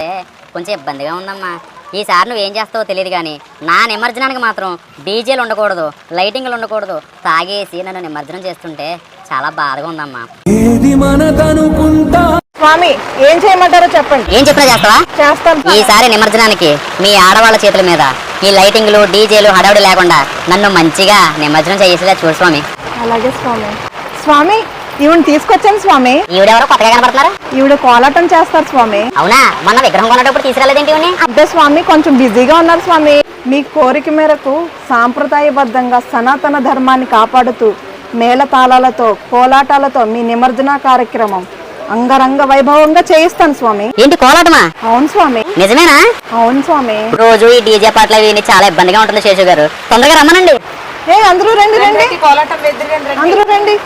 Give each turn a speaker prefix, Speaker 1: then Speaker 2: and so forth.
Speaker 1: అంటే కొంచెం ఇబ్బందిగా ఉందమ్మా. ఈసారి నువ్వేం చేస్తావో తెలియదు కానీ నా నిమజ్జనానికి మాత్రం డీజేలు ఉండకూడదు లైటింగ్లు ఉండకూడదు తాగేసి నన్ను నిమజ్జనం చేస్తుంటే చాలా బాధగా ఉందమ్మా.
Speaker 2: స్వామి ఏం చేయమంటారో చెప్పండి.
Speaker 1: ఏం చెప్పినా చేస్తావా. ఈసారి నిమజ్జనానికి మీ ఆడవాళ్ళ చేతుల మీద ఈ లైటింగ్లు డీజేలు హడావుడి లేకుండా నన్ను మంచిగా నిమజ్జనం చేసేలా చూడు స్వామి.
Speaker 2: అలాగే స్వామి. స్వామి ఈవిడ తీసుకొచ్చాను స్వామి.
Speaker 1: ఈవిడెవరో కొత్తగా కనపడుతున్నారు
Speaker 2: ఈవిడ కోలాటం చేస్తారు స్వామి.
Speaker 1: అవునా? మొన్న విగ్రహం కొనేటప్పుడు తీసుకురాలేదేంటి ఇవన్నీ?
Speaker 2: అంటే స్వామి కొంచెం బిజీగా ఉన్నారు స్వామి. మీ కోరిక మేరకు సాంప్రదాయబద్ధంగా సనాతన ధర్మాన్ని కాపాడుతూ మేళతాళాలతో కోలాటాలతో మీ నిమజ్జన కార్యక్రమం అంగరంగ వైభవంగా చేయిస్తాను స్వామి.
Speaker 1: ఏంటి కోలాటమా?
Speaker 2: అవును స్వామి.
Speaker 1: నిజమేనా?
Speaker 2: అవును స్వామి.
Speaker 1: రోజు ఈ డీజే పాటలు విని చాలా ఇబ్బందిగా ఉంటుంది శేషు గారు. తొందరగా రమ్మనండి.
Speaker 2: ఏ అందరూ రండి రండి. అందరూ రండి.